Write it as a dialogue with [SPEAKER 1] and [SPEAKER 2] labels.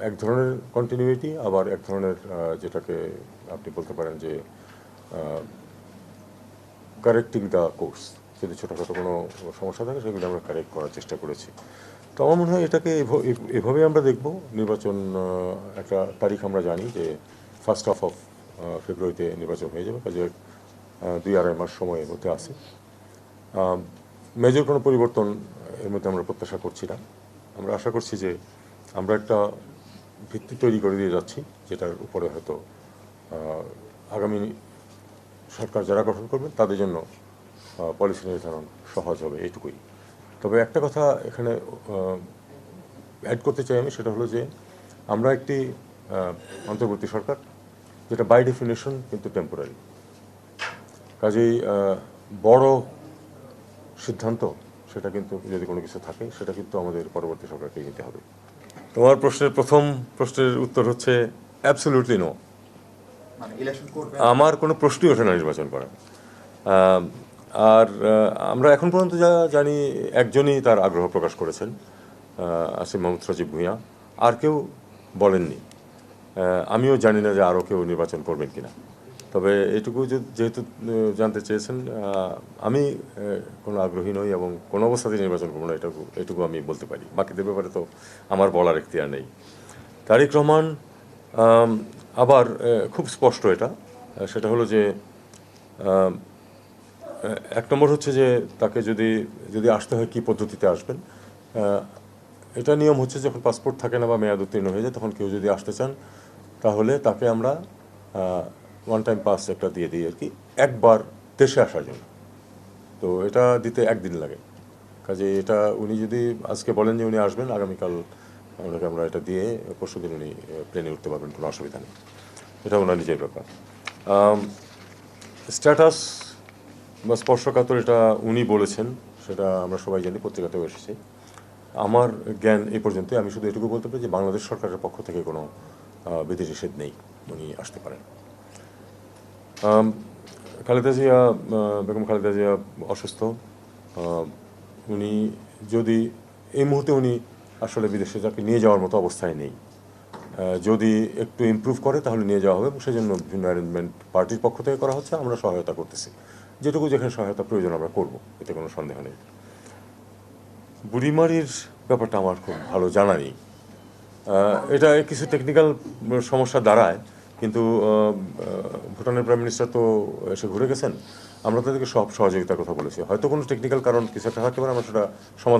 [SPEAKER 1] এক ধরনের কন্টিনিউইটি আবার এক ধরনের যেটাকে আপনি বলতে পারেন যে কারেক্টিং দ্য কোর্স যদি ছোটোখাটো কোনো সমস্যা থাকে, সেগুলো আমরা কারেক্ট করার চেষ্টা করেছি। তো আমার মনে হয় এটাকে এভ- এভ- এভাবে আমরা দেখব। নির্বাচন একটা তারিখ আমরা জানি যে ফার্স্ট হাফ অফ ফেব্রুয়ারিতে নির্বাচন হয়ে যাবে। কাজে দুই আড়াই মাস সময়ের মধ্যে আছে। মেজর কোনো পরিবর্তন এর মধ্যে আমরা প্রত্যাশা করছি না। আমরা আশা করছি যে, আমরা একটা ভিত্তি তৈরি করে দিয়ে যাচ্ছি, যেটার উপরে হয়তো আগামী সরকার যারা গঠন করবেন তাদের জন্য পলিসি নির্ধারণ সহজ হবে এইটুকুই। তবে একটা কথা এখানে অ্যাড করতে চাই আমি, সেটা হলো যে আমরা একটি অন্তর্বর্তী সরকার, যেটা বাই ডেফিনেশন কিন্তু টেম্পোরারি কাজেই বড় সিদ্ধান্ত, সেটা কিন্তু যদি কোনো কিছু থাকে, সেটা কিন্তু আমাদের পরবর্তী সরকারকে নিতে হবে। তোমার প্রশ্নের প্রথম প্রশ্নের উত্তর হচ্ছে অ্যাবসলিউটলি নো
[SPEAKER 2] মানে করবে
[SPEAKER 1] আমার কোনো প্রশ্নই ওঠে না নির্বাচন করা আম, আর আমরা এখন পর্যন্ত যা জানি একজনই তার আগ্রহ প্রকাশ করেছেন আসিম মোহাম্মদ সজিব ভূঁইয়া। আর কেউ বলেননি। আমিও জানি না যে আরও কেউ নির্বাচন করবেন কিনা। তবে এটুকু যেহেতু জানতে চেয়েছেন আমি কোনো আগ্রহী নই এবং কোনো অবস্থাতেই নির্বাচন করব না, এটুকু এটুকু আমি বলতে পারি। বাকিদের ব্যাপারে তো আমার বলার এখতিয়ার নেই। তারিক রহমান আবার খুব স্পষ্ট এটা সেটা হলো যে এক নম্বর হচ্ছে যে, তাকে যদি যদি আসতে হয় কী পদ্ধতিতে আসবেন এটা নিয়ম হচ্ছে যখন পাসপোর্ট থাকে না বা মেয়াদ উত্তীর্ণ হয়ে যায়, তখন কেউ যদি আসতে চান, তাহলে তাকে আমরা ওয়ান টাইম পাস একটা দিয়ে দিই আর কি একবার দেশে আসার জন্য। তো এটা দিতে একদিন লাগে। কাজে এটা উনি যদি আজকে বলেন যে উনি আসবেন আগামীকাল ওনাকে আমরা এটা দিয়ে পরশু দিন উনি প্লেনে উঠতে পারবেন কোনো অসুবিধা নেই। এটা ওনার নিজের ব্যাপার। স্ট্যাটাস বা স্পর্শকাতর এটা উনি বলেছেন সেটা আমরা সবাই জানি পত্রিকাতেও এসেছে। আমার জ্ঞান এই পর্যন্ত আমি শুধু এটুকু বলতে পারি যে বাংলাদেশ সরকারের পক্ষ থেকে কোনো আহ, বিধিনিষেধ নেই উনি আসতে পারেন। খালেদা জিয়া বেগম খালেদা জিয়া অসুস্থ। উনি যদি এই মুহূর্তে উনি আসলে বিদেশে যাকে নিয়ে যাওয়ার মতো অবস্থায় নেই। যদি একটু ইমপ্রুভ করে তাহলে নিয়ে যাওয়া হবে এবং সেজন্য বিভিন্ন অ্যারেঞ্জমেন্ট পার্টির পক্ষ থেকে করা হচ্ছে। আমরা সহায়তা করতেছি। যেটুকু যেখানে সহায়তা প্রয়োজন আমরা করব, এতে কোনো সন্দেহ নেই। বুড়িমারির ব্যাপারটা আমার খুব ভালো জানা নেই। এটা কিছু টেকনিক্যাল সমস্যা দাঁড়ায়। কিন্তু ভুটানের প্রাইম মিনিস্টার তো এসে ঘুরে গেছেন। আমরা তাদেরকে সব সহযোগিতার কথা বলেছি। হয়তো কোনো টেকনিক্যাল কারণ কিছু একটা থাকতে পারে, আমরা সেটা সমাধান